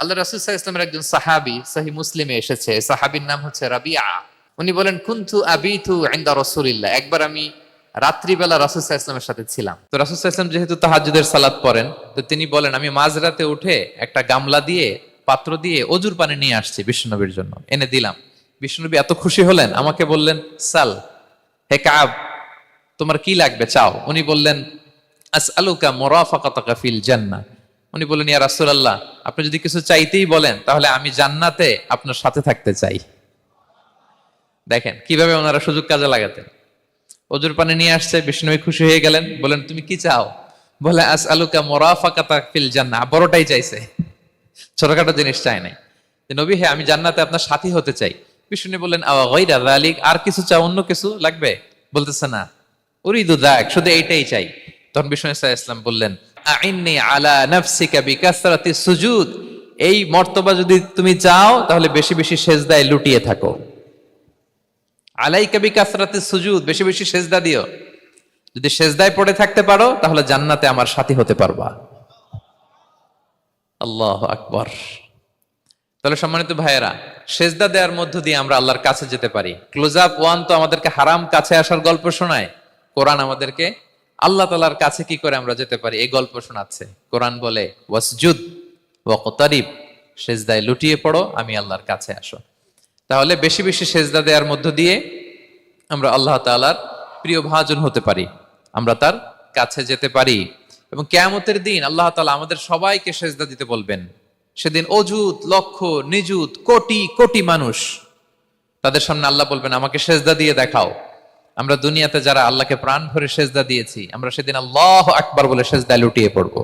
আল্লাহ রাসুসাহ ইসলামের একজন সাহাবি সাহি মুসলিমে এসেছে। সাহাবির নাম হচ্ছে রাবিয়া। উনি বলেন, কুন্তু আবিতু আইন্দা রসুলিল্লাহ। একবার আমি রাত্রিবেলা রাসুসাহ ইসলামের সাথে ছিলাম। তো রাসুসাহ ইসলাম যেহেতু তাহাজুদের সালাদ পড়েন, তো তিনি বলেন, আমি মাঝরাতে উঠে একটা গামলা দিয়ে, পাত্র দিয়ে অজুর পানি নিয়ে আসছি বিষ্ণুনবীর জন্য। এনে দিলাম। বিষ্ণুনবী এত খুশি হলেন, আমাকে বললেন, সাল, হে কাব, তোমার কি লাগবে? চাও। উনি বললেন আস আলুকা মোরাফাকাতাকা ফিল জান্নাহ। উনি বললেন, ইয়া রাসূলুল্লাহ, আপনি যদি কিছু চাইতেই বলেন, তাহলে আমি জান্নাতে আপনার সাথে থাকতে চাই। দেখেন, কীভাবে ওনারা সুযোগ কাজে লাগাতেন। অজুর পানি নিয়ে আসছে বিষ্ণু খুশি হয়ে গেলেন বলেন তুমি কি চাও? বলে আস আলুকা মোরাফাকাতা ফিল জান্নাহ। বড়টাই চাইছে। ছোটখাটো জিনিস চাই নাই। নবী হ্যাঁ আমি জান্নাতে আপনার সাথী হতে চাই। বিষ্ণু বললেন যালিক, আর কিছু চাও, অন্য কিছু লাগবে? বলতেছে, না। উরিদু দাক শুধু এইটাই চাই। তখন বিষ্ণু ইসলাম বললেন আইন্নি আলা নাফসিকা বিকাসরাতি সুজুদ। এই মর্তবা যদি তুমি চাও, তাহলে বেশি বেশি সেজদায় লুটিয়ে থাকো। আলাইকা বিকাসরাতি সুজুদ, বেশি বেশি সেজদা দিও। যদি সেজদায় পড়ে থাকতে পারো, তাহলে জান্নাতে আমার সাথী হতে পারবা। আল্লাহ আকবর। তাহলে সম্মানিত ভাইয়েরা, সেজদা দেওয়ার মধ্য দিয়ে আমরা আল্লাহর কাছে যেতে পারি। ক্লোজ আপ, ওয়ান তো আমাদেরকে হারাম কাছে আসার গল্প শোনায়। কোরআন আমাদেরকে আল্লাহ তালার কাছে কি করে আমরা যেতে পারি? এই গল্প শোনাচ্ছে। কোরআন বলে, ওয়াসজুদ ওয়াকতারিব সেজদায় লুটিয়ে পড়ো, আমি আল্লাহর কাছে আসো। তাহলে বেশি বেশি সেজদা দেওয়ার মধ্য দিয়ে আমরা আল্লাহ তাআলার প্রিয় ভাজন হতে পারি। আমরা তার কাছে যেতে পারি। এবং কেয়ামতের দিন আল্লাহ তালা আমাদের সবাইকে সেজদা দিতে বলবেন। সেদিন অজুত লক্ষ, নিযুত, কোটি কোটি মানুষ তাদের সামনে আল্লাহ বলবেন, আমাকে সেজদা দিয়ে দেখাও। আমরা দুনিয়াতে যারা আল্লাহকে প্রাণ ভরে সেজদা দিয়েছি, আমরা সেদিন আল্লাহ আকবার বলে সেজদা লুটিয়ে পড়ব।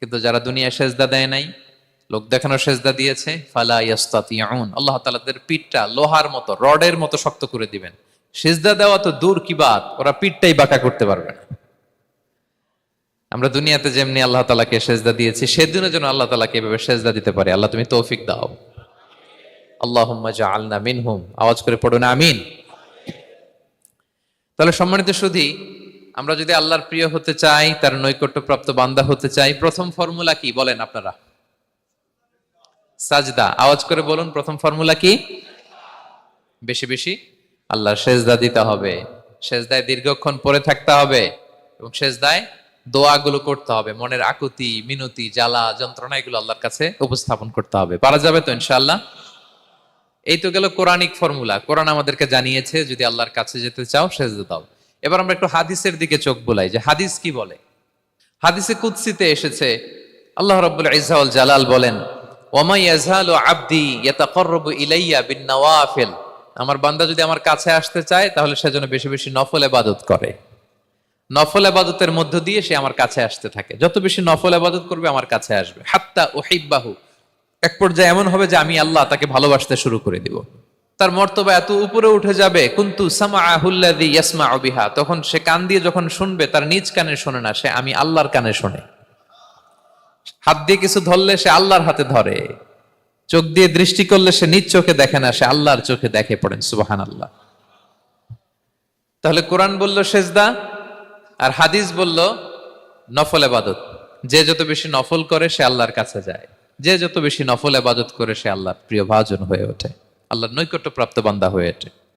কিন্তু যারা দুনিয়ায় সেজদা দেয় নাই, লোক দেখানো সেজদা দিয়েছে, ফালা ইয়াস্তাতিয়াউন আল্লাহ তাআলাদের পিঠটা লোহার মতো, রডের মতো শক্ত করে দিবেন। সেজদা দেওয়া তো দূর কি বাত, ওরা পিঠটাই বাঁকা করতে পারবে না। আমরা দুনিয়াতে যেমনি আল্লাহ তালাকে সেজদা দিয়েছি, সেদিনও যেন আল্লাহ তালাকে এভাবে সেজদা দিতে পারে। আল্লাহ তুমি তৌফিক দাও। আল্লাহ আলনা মিনহুম। আওয়াজ করে পড়ো না আমিন। তাহলে সম্মানিত সুধী আমরা যদি আল্লাহর প্রিয় হতে চাই, তার নৈকট্যপ্রাপ্ত বান্দা হতে চাই, প্রথম ফর্মুলা কি বলেন আপনারা? সাজদা। আওয়াজ করে বলুন, প্রথম ফর্মুলা কি? বেশি বেশি। আল্লাহর সেজদা দিতে হবে। সেজদায় দীর্ঘক্ষণ পরে থাকতে হবে এবং সেজদায় দোয়াগুলো করতে হবে। মনের আকুতি, মিনতি, জ্বালা, যন্ত্রণা, এগুলো আল্লাহর কাছে উপস্থাপন করতে হবে। পারা যাবে তো, ইনশাআল্লাহ? এই তো গেল কোরআনিক ফর্মুলা। কোরআন আমাদেরকে জানিয়েছে, যদি আল্লাহর কাছে যেতে চাও, সেজদা দাও। এবার আমরা একটু হাদিসের দিকে চোখ বোলাই যে হাদিস কি বলে? হাদিসে কুৎসিতে এসেছে, আল্লাহ রাব্বুল ইজ্জাউল জালাল বলেন ওমা ইয়াজহালু আবদি ইয়াতাকাররাবু ইলাইয়া বিন নওয়াফিল আমার বান্দা যদি আমার কাছে আসতে চায়, তাহলে সেজন্য বেশি বেশি নফল ইবাদত করে। নফল আবাদতের মধ্য দিয়ে সে আমার কাছে আসতে থাকে। যত বেশি নফল আবাদত করবে, আমার কাছে আসবে। হাত্তা ও ওহিব্বাহু এক পর্যায়ে এমন হবে যে আমি আল্লাহ তাকে ভালোবাসতে শুরু করে দিব। তার মর্তবা এত উপরে উঠে যাবে, কিন্তু সামাহুল্লাযী ইয়াসমাউ বিহা। তখন সে কান দিয়ে যখন শুনবে, তার নিজ কানে শোনে না, সে আমি আল্লাহর কানে শোনে। হাত দিয়ে কিছু ধরলে সে আল্লাহর হাতে ধরে। চোখ দিয়ে দৃষ্টি করলে সে নিজ চোখে দেখে না, সে আল্লাহর চোখে দেখে পড়েন সুবাহান আল্লাহ তাহলে কোরআন বলল সেজদা, আর হাদিস বলল নফল আবাদত যে যত বেশি নফল করে, সে আল্লাহর কাছে যায়। যে যত বেশি নফল আবাদত করে সে আল্লাহর প্রিয় ভাজন হয়ে ওঠে। আল্লাহর নৈকট্য প্রাপ্ত বান্দা হয়ে ওঠে।